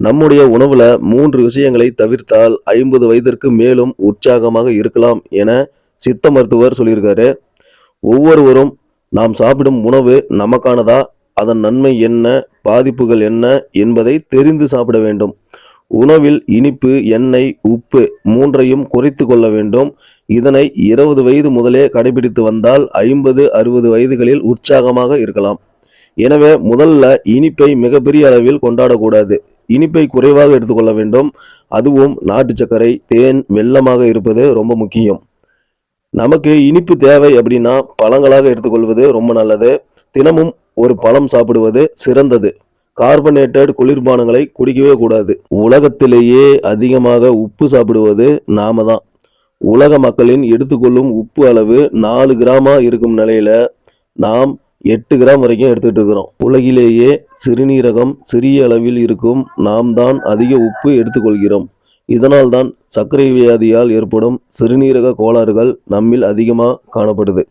நம்முடைய உணவுல மூன்று விஷயங்களை தவிர்த்தால் ஐம்பது வயதிற்கு மேலும் உற்சாகமாக இருக்கலாம் என சித்த மருத்துவர் சொல்லியிருக்காரு. ஒவ்வொருவரும் நாம் சாப்பிடும் உணவு நமக்கானதா? அதன் நன்மை என்ன? பாதிப்புகள் என்ன? என்பதை தெரிந்து சாப்பிட வேண்டும். உணவில் இனிப்பு எண்ணெய் உப்பு மூன்றையும் குறைத்து கொள்ள வேண்டும். இதனை இருபது வயது முதலே கடைபிடித்து வந்தால் ஐம்பது அறுபது வயதுகளில் உற்சாகமாக இருக்கலாம். எனவே முதல்ல இனிப்பை மிகப்பெரிய அளவில் கொண்டாடக்கூடாது. இனிப்பை குறைவாக எடுத்துக்கொள்ள வேண்டும். அதுவும் நாட்டு சர்க்கரை தேன் வெள்ளமாக இருப்பது ரொம்ப முக்கியம். நமக்கு இனிப்பு தேவை அப்படின்னா பழங்களாக எடுத்துக்கொள்வது ரொம்ப நல்லது. தினமும் ஒரு பழம் சாப்பிடுவது சிறந்தது. கார்பனேட்டட் குளிர்பானங்களை குடிக்கவே கூடாது. உலகத்திலேயே அதிகமாக உப்பு சாப்பிடுவது நாம தான். உலக மக்களின் எடுத்துக்கொள்ளும் உப்பு அளவு நாலு கிராமா இருக்கும் நிலையில நாம் எட்டு கிராம் வரைக்கும் எடுத்துகிட்டு இருக்கிறோம். உலகிலேயே சிறுநீரகம் சிறிய அளவில் இருக்கும். நாம் தான் அதிக உப்பு எடுத்துக்கொள்கிறோம். இதனால் தான் சர்க்கரை வியாதியால் ஏற்படும் சிறுநீரக கோளாறுகள் நம்மில் அதிகமாக காணப்படுது.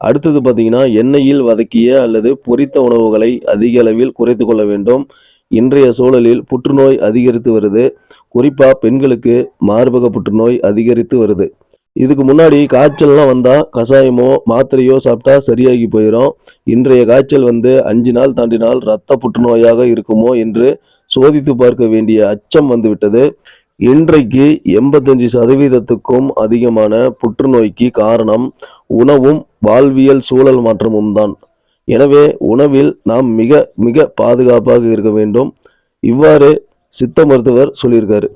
அடுத்தது பார்த்தீங்கன்னா எண்ணெயில் வதக்கிய அல்லது பொரித்த உணவுகளை அதிக அளவில் குறைத்து கொள்ள வேண்டும். இன்றைய சூழலில் புற்றுநோய் அதிகரித்து வருது. குறிப்பாக பெண்களுக்கு மார்பக புற்றுநோய் அதிகரித்து வருது. இதுக்கு முன்னாடி காய்ச்சல்லாம் வந்தால் கஷாயமோ மாத்திரையோ சாப்பிட்டா சரியாகி போயிடும் இன்றைய காய்ச்சல் வந்து அஞ்சு நாள் தாண்டினால் இரத்த புற்றுநோயாக இருக்குமோ என்று சோதித்து பார்க்க வேண்டிய அச்சம் வந்துவிட்டது. இன்றைக்கு எண்பத்தஞ்சு சதவீதத்துக்கும் அதிகமான புற்றுநோய்க்கு காரணம் உணவும் வாழ்வியல் சூழல் மாற்றமும் தான். எனவே உணவில் நாம் மிக மிக பாதுகாப்பாக இருக்க வேண்டும். இவ்வாறு சித்த மருத்துவர் சொல்லியிருக்காரு.